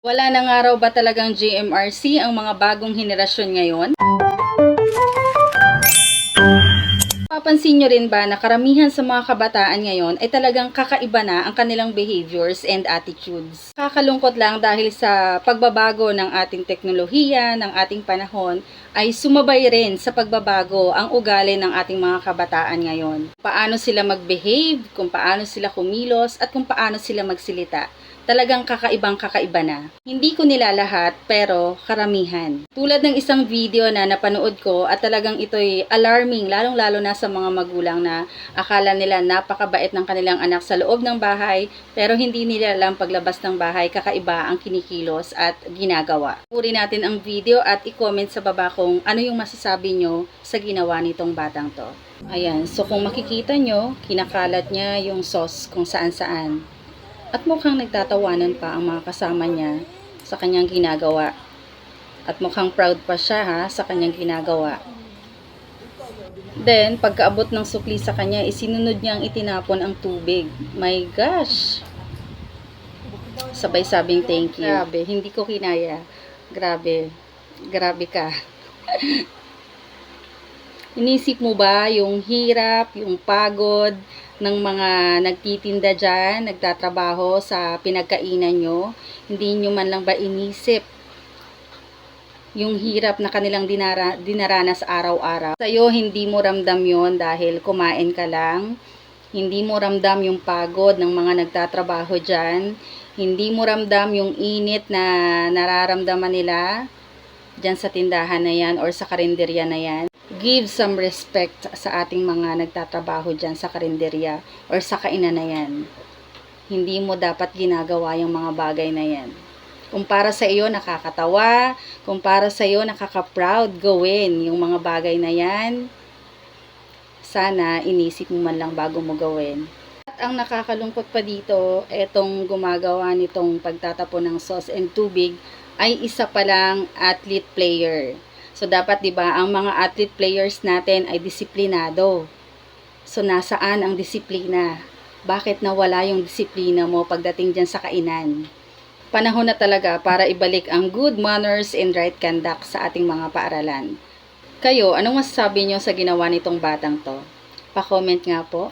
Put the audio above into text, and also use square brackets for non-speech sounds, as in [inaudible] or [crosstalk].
Wala na nga raw ba talagang GMRC ang mga bagong henerasyon ngayon? Papansin nyo rin ba na karamihan sa mga kabataan ngayon ay talagang kakaiba na ang kanilang behaviors and attitudes. Kakalungkot lang dahil sa pagbabago ng ating teknolohiya, ng ating panahon, ay sumabay rin sa pagbabago ang ugali ng ating mga kabataan ngayon. Paano sila mag-behave, kung paano sila kumilos, at kung paano sila magsilita talagang kakaibang kakaiba na. Hindi ko nila lahat, pero karamihan. Tulad ng isang video na napanood ko at talagang ito'y alarming, lalong-lalo na sa mga magulang na akala nila napakabait ng kanilang anak sa loob ng bahay, pero hindi nila alam paglabas ng bahay, kakaiba ang kinikilos at ginagawa. Puri natin ang video at i-comment sa baba kung ano yung masasabi nyo sa ginawa nitong batang to. Ayan, so kung makikita nyo, kinakalat niya yung sauce kung saan-saan. At mukhang nagtatawanan pa ang mga kasama niya sa kanyang ginagawa. At mukhang proud pa siya ha sa kanyang ginagawa. Then, pagkaabot ng sukli sa kanya, isinunod niyang itinapon ang tubig. My gosh! Sabay sabing thank you. Grabe, hindi ko kinaya. Grabe. Grabe ka. [laughs] Inisip mo ba yung hirap, yung pagod ng mga nagtitinda dyan, nagtatrabaho sa pinagkainan nyo? Hindi nyo man lang ba inisip yung hirap na kanilang dinara, dinaranas araw-araw? Sa'yo, hindi mo ramdam yon dahil kumain ka lang. Hindi mo ramdam yung pagod ng mga nagtatrabaho dyan. Hindi mo ramdam yung init na nararamdaman nila dyan sa tindahan na yan or sa karinderya na yan give some respect sa ating mga nagtatrabaho dyan sa karinderya or sa kainan na yan. Hindi mo dapat ginagawa yung mga bagay na yan. Kung para sa iyo nakakatawa, kung para sa iyo nakaka-proud gawin yung mga bagay na yan, sana inisip mo man lang bago mo gawin. Ang nakakalungkot pa dito, etong gumagawa nitong pagtatapon ng sauce and tubig ay isa palang athlete player. So, dapat, di ba, ang mga athlete players natin ay disiplinado. So, nasaan ang disiplina? Bakit nawala yung disiplina mo pagdating dyan sa kainan? Panahon na talaga para ibalik ang good manners and right conduct sa ating mga paaralan. Kayo, anong masasabi nyo sa ginawa nitong batang to? Pa-comment nga po.